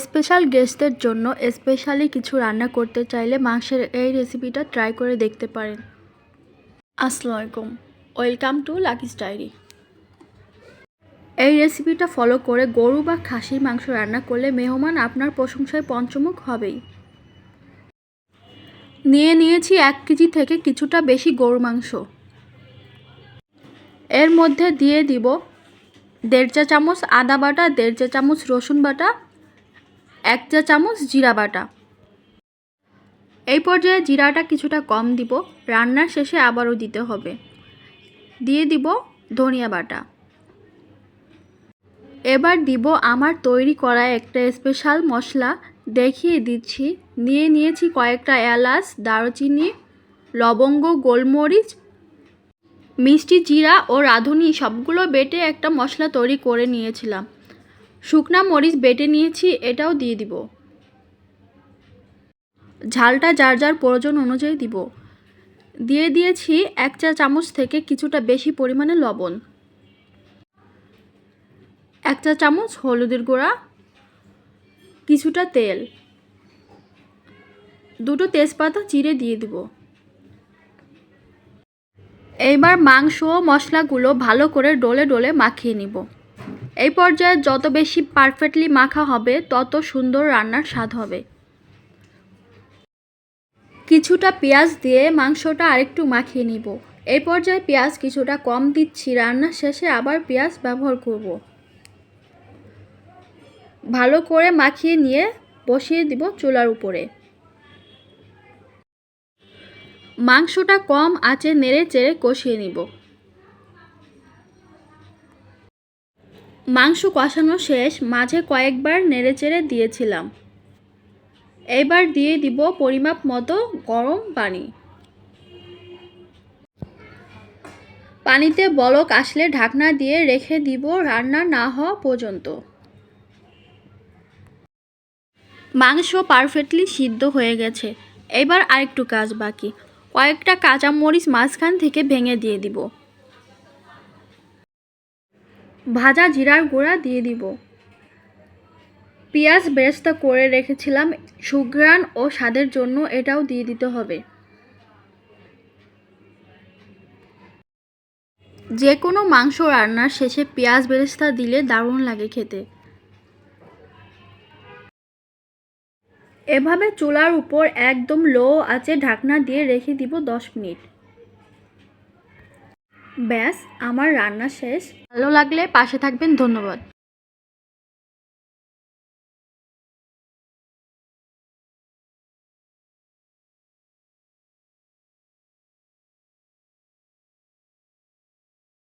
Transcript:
Special গেস্টদের জন্য specially কিছু রান্না করতে চাইলে মাংসের এই রেসিপিটা ট্রাই করে দেখতে পারেন। আসসালামু আলাইকুম। Welcome to Lucky's diary. এই রেসিপিটা ফলো করে গরু বা খাসির মাংস রান্না করলে মেহমান আপনার প্রশংসায় পঞ্চমুখ হবেই। নিয়ে নিয়েছি এক কেজি থেকে কিছুটা বেশি গরু মাংস। এর মধ্যে দিয়ে দিব দেড় চা চামচ আদা বাটা, দেড় চা চামচ রসুন বাটা এক চা চামচ জিরা বাটা। এই পর্যায়ে জিরাটা কিছুটা কম দিব। রান্নার শেষে আবারও দিতে হবে। দিয়ে দিব ধনিয়া বাটা। এবার দিব আমার তৈরি করা একটা স্পেশাল মশলা। দেখিয়ে দিচ্ছি। নিয়ে নিয়েছি কয়েকটা এলাচ, দারুচিনি, লবঙ্গ, গোলমরিচ, মিষ্টি জিরা ও রাঁধুনি। সবগুলো বেটে একটা মশলা তৈরি করে নিয়েছিলাম। শুকনা মরিচ বেটে নিয়েছি, এটাও দিয়ে দিব। ঝালটা যার যার প্রয়োজন অনুযায়ী দিব। দিয়ে দিয়েছি এক চা চামচ থেকে কিছুটা বেশি পরিমাণে লবণ। এক চা চামচ হলুদের গুঁড়া, কিছুটা তেল। দুটো তেজপাতা চিড়ে দিয়ে দিব। এইবার মাংস ও মশলাগুলো ভালো করে ডলে ডলে মাখিয়ে নিব। এই পর্যায়ে যত বেশি পারফেক্টলি মাখা হবে, তত সুন্দর রান্নার স্বাদ হবে। কিছুটা পেঁয়াজ দিয়ে মাংসটা আরেকটু মাখিয়ে নিব। এই পর্যায়ে পেঁয়াজ কিছুটা কম দিচ্ছি। রান্নার শেষে আবার পেঁয়াজ ব্যবহার করব। ভালো করে মাখিয়ে নিয়ে বসিয়ে দিব চুলার উপরে। মাংসটা কম আঁচে নেড়ে চেড়ে কষিয়ে নিব। মাংস কষানো শেষ, মাঝে কয়েকবার নেড়েচেড়ে দিয়েছিলাম। এবার দিয়ে দিব পরিমাপ মতো গরম পানি। পানিতে বলক আসলে ঢাকনা দিয়ে রেখে দিব রান্না না হওয়া পর্যন্ত। মাংস পারফেক্টলি সিদ্ধ হয়ে গেছে। এবার আরেকটু কাজ বাকি। কয়েকটা কাঁচামরিচ মাঝখান থেকে ভেঙে দিয়ে দিব। ভাজা জিরার গুঁড়া দিয়ে দিব। পেঁয়াজ বেরেস্তা করে রেখেছিলাম, সুঘ্রাণ ও স্বাদের জন্য এটাও দিয়ে দিতে হবে। যে কোনো মাংস রান্নার শেষে পেঁয়াজ বেরেস্তা দিলে দারুণ লাগে খেতে। এভাবে চুলার উপর একদম লো আছে ঢাকনা দিয়ে রেখে দিব দশ মিনিট। ব্যাস আমার রান্না শেষ। ভালো লাগলে পাশে থাকবেন ধন্যবাদ।